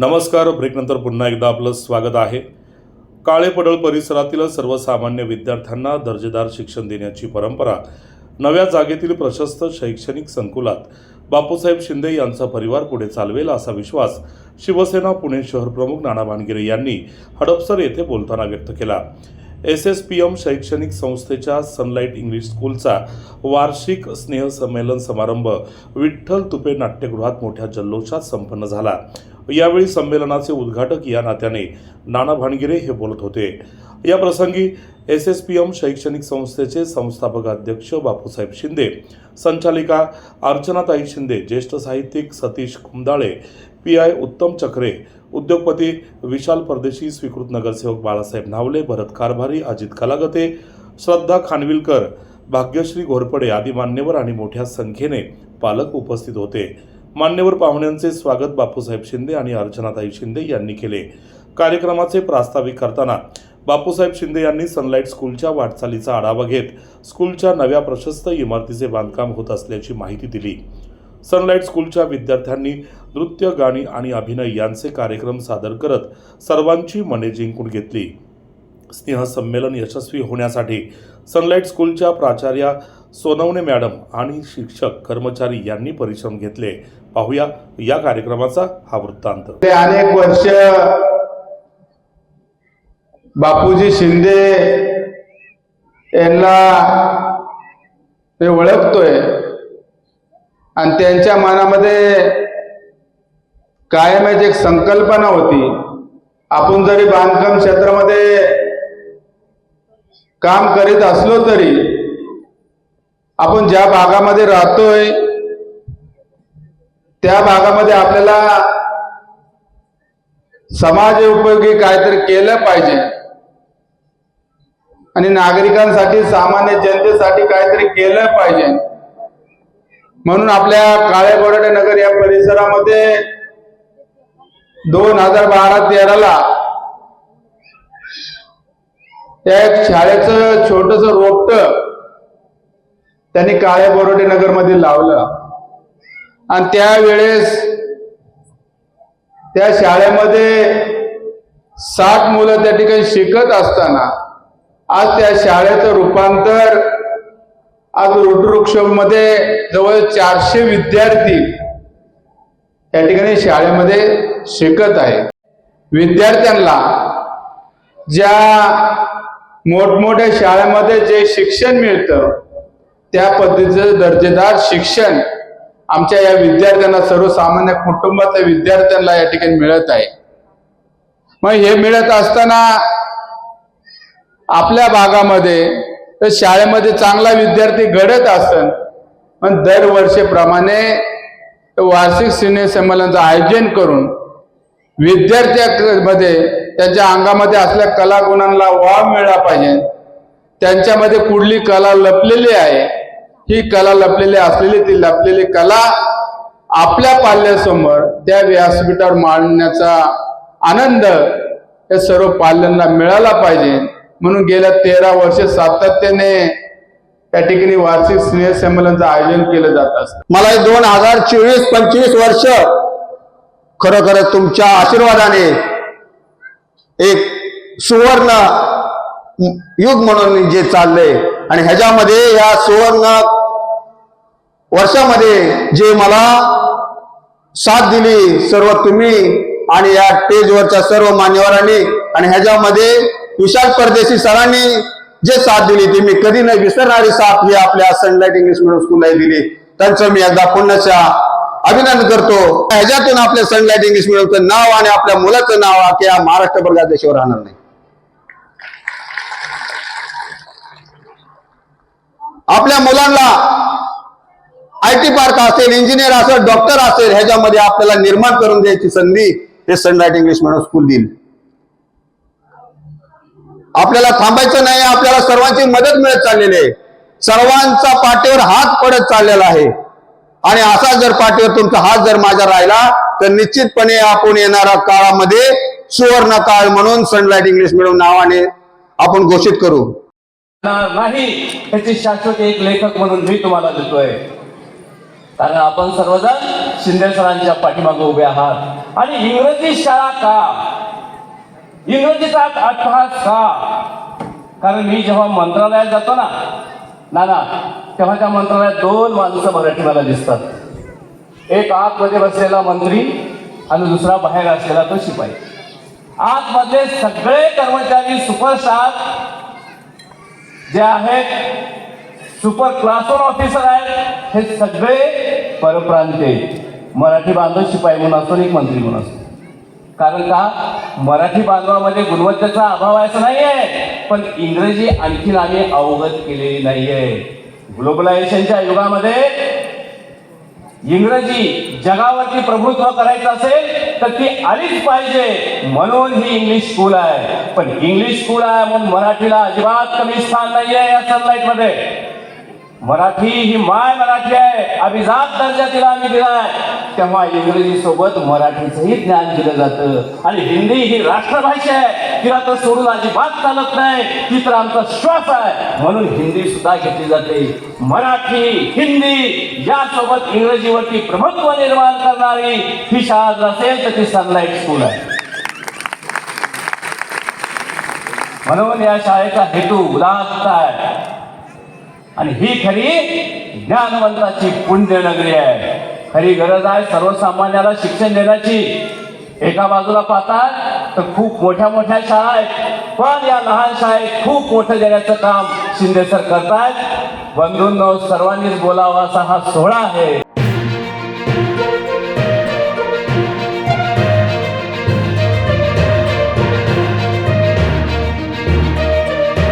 नमस्कार ब्रेकनंतर पुन्हा एकदा आपलं स्वागत आहे. काळेपडळ परिसरातील सर्वसामान्य विद्यार्थ्यांना दर्जेदार शिक्षण देण्याची परंपरा नव्या जागेतील प्रशस्त शैक्षणिक संकुलात बापूसाहेब शिंदे यांचा परिवार पुढे चालवेल असा विश्वास शिवसेना पुणे शहर प्रमुख नाना भानगिरे यांनी हडपसर येथे बोलताना व्यक्त केला. एस एस पी एम शैक्षणिक संस्थेच्या सनलाईट इंग्लिश स्कूलचा वार्षिक स्नेहसंमेलन समारंभ विठ्ठल तुपे नाट्यगृहात मोठ्या जल्लोषात संपन्न झाला. यावेळी संमेलनाचे उद्घाटक या नात्याने नाना भानगिरे हे बोलत होते. या प्रसंगी एस एस पी एम शैक्षणिक संस्थेचे संस्थापक अध्यक्ष बापूसाहेब शिंदे संचालिका अर्चनाताई शिंदे ज्येष्ठ साहित्यिक सतीश कुंदाळे पी आय उत्तम चक्रे उद्योगपती विशाल परदेशी स्वीकृत नगरसेवक बाळासाहेब नावले भरत कारभारी अजित कलागते श्रद्धा खानविलकर भाग्यश्री घोरपडे आदी मान्यवर आणि मोठ्या संख्येने पालक उपस्थित होते. मान्यवर पाहुण्यांचे स्वागत बापूसाहेब शिंदे आणि अर्चनाताई शिंदे यांनी केले. कार्यक्रमाचे प्रास्ताविक करताना बापूसाहेब शिंदे यांनी सनलाईट स्कूलच्या वाटचालीचा आढावा घेत स्कूलच्या नव्या प्रशस्त इमारतीचे बांधकाम होत असल्याची माहिती दिली. सनलाईट स्कूलच्या विद्यार्थ्यांनी नृत्य गाणी आणि अभिनय यांचे कार्यक्रम सादर करत सर्वांची मने जिंकून घेतली. स्नेहसंमेलन यशस्वी होण्यासाठी सनलाईट स्कूलच्या प्राचार्या सोनवणे मॅडम आणि शिक्षक कर्मचारी यांनी परिश्रम घेतले. पाहूया या कार्यक्रमाचा हा वृत्तांत. अनेक वर्ष बापूजी शिंदे यांना मी ओळखतोय. आणि त्यांच्या मनामध्ये कायमच एक संकल्पना होती. आपण जरी बांधकाम क्षेत्रामध्ये काम करीत असलो तरी आपण ज्या भागामध्ये राहतोय त्या भागामध्ये आपल्याला समाज उपयोगी काहीतरी केलं पाहिजे. आणि नागरिकांसाठी सामान्य जनतेसाठी काहीतरी केलं पाहिजे. म्हणून आपल्या काळे बोराडे नगर या परिसरामध्ये दोन हजार बारा तेराला त्या एक शाळेचं छोटस रोपट त्यांनी काळे बोराडे नगरमध्ये लावलं. आणि त्यावेळेस त्या शाळेमध्ये साठ मुलं त्या ठिकाणी शिकत असताना आज त्या शाळेचं रूपांतर आज मध्ये जवळ चारशे विद्यार्थी त्या ठिकाणी शाळेमध्ये शिकत आहे. विद्यार्थ्यांना ज्या मोठमोठ्या शाळेमध्ये जे शिक्षण मिळतं त्या पद्धतीचं दर्जेदार शिक्षण आमच्या या विद्यार्थ्यांना सर्वसामान्य कुटुंबातल्या विद्यार्थ्यांना या ठिकाणी मिळत आहे. मग हे मिळत असताना आपल्या भागामध्ये तर शाळेमध्ये चांगला विद्यार्थी घडत असन पण दरवर्षीप्रमाणे वार्षिक सिने संमेलनाचं आयोजन करून विद्यार्थ्यामध्ये त्यांच्या अंगामध्ये असल्या कलागुणांना वाव मिळाला पाहिजे. त्यांच्यामध्ये कुठली कला लपलेली आहे? ही कला लपलेली असलेली ती लपलेली कला आपल्या पाल्यासमोर त्या व्यासपीठावर मांडण्याचा आनंद या सर्व पाल्यांना मिळाला पाहिजे. म्हणून गेल्या तेरा वर्ष सातत्याने त्या ठिकाणी वार्षिक स्नेह संमेलनचं आयोजन केलं जात असत. मला दोन हजार चोवीस पंचवीस वर्ष खरोखर तुमच्या आशीर्वादाने एक सुवर्ण युग म्हणून जे चाललंय. आणि ह्याच्यामध्ये या सुवर्ण वर्षामध्ये जे मला साथ दिली सर्व तुम्ही आणि या स्टेजवरच्या सर्व मान्यवरांनी आणि ह्याच्यामध्ये विशाल परदेशी सरांनी जे साथ दिली ती मी कधी नाही विसरणारी साथ ही आपल्या सनलाईट इंग्लिश मिडियम स्कूलला दिली. त्यांचं मी एकदा पुण्याच्या अभिनंदन करतो. ह्याच्यातून आपल्या सनलाईट इंग्लिश मिडियमचं नाव आणि आपल्या मुलाचं नाव की या महाराष्ट्र वर्गात देशावर राहणार नाही. आपल्या मुलांना आय टी पार्क असेल इंजिनियर असेल डॉक्टर असेल ह्याच्यामध्ये आपल्याला निर्माण करून द्यायची संधी हे सनलाईट इंग्लिश मिडियम स्कूल देईल. आपल्याला थांबायचं नाही आपल्याला सर्वांची मदत मिळत चाललेली आहे. सर्वांचा पाठीवर हात पडत चाललेला आहे. आणि असा जर पाठीवर तुमचा हात जर माझा राहिला तर निश्चितपणे आपण येणाऱ्या काळामध्ये सुवर्ण काळ म्हणून सनलाईट इंग्लिश मिळून नावाने आपण घोषित करू. नाही त्याची शाश्वत एक लेखक म्हणून मी तुम्हाला देतोय. कारण आपण सर्वजण शिंदे सरांच्या पाठीमागे उभे आहात. आणि इंग्रजी शाळा का? इंग्रजीचा अट्टहास का कारण मी जेव्हा मंत्रालयात जातो ना नाना तेव्हा त्या मंत्रालयात दोन माणसं मराठी मला दिसतात. एक आतमध्ये बसलेला मंत्री आणि दुसरा बाहेर असलेला तो शिपाई. आतमधले सगळे कर्मचारी सुपरस्टार जे आहेत सुपर क्लास ऑफिसर आहेत हे सगळे परप्रांते. मराठी बांधव शिपाई म्हणून असतो एक मंत्री म्हणून असतो. कारण का? मराठी बांधवामध्ये गुणवत्तेचा अभाव आहे असं नाही आहे पण इंग्रजी आणखीन आम्ही अवगत केलेली नाही आहे ग्लोबलायझेशनच्या युगामध्ये इंग्रजी जगावरती प्रभुत्व करायचं असेल तर ती आलीच पाहिजे. म्हणून ही इंग्लिश स्कूल आहे. पण इंग्लिश स्कूल आहे म्हणून मराठीला अजिबात कमी स्थान नाही आहे या सनलाईटमध्ये. मराठी ही माय मराठी आहे. अभिजात दर्जा तिला आम्ही दिलाय. तेव्हा इंग्रजी सोबत मराठीचंही ज्ञान दिलं जातं. आणि हिंदी ही राष्ट्रभाषा आहे. तिला तर सोडून अजिबात चालत नाही. ती तर आमचा श्वास आहे. म्हणून हिंदी सुद्धा घेतली जाते. मराठी हिंदी यासोबत इंग्रजीवरती प्रभुत्व निर्माण करणारी ही शाळा जर असेल तर ती सनलाईट स्कूल आहे. म्हणून या शाळेचा हेतू उदात्त आहे. आणि ही खरी ज्ञानवंताची पुण्यनगरी आहे. खरी गरज आहे सर्वसामान्याला शिक्षण देण्याची. एका बाजूला पाहतात तर खूप मोठ्या मोठ्या शाळा आहेत. पण या लहान शाळेत खूप मोठं देण्याचं काम शिंदे सर करतात बंधूंनो सर्वांनीच बोलावा असा हा सोहळा आहे.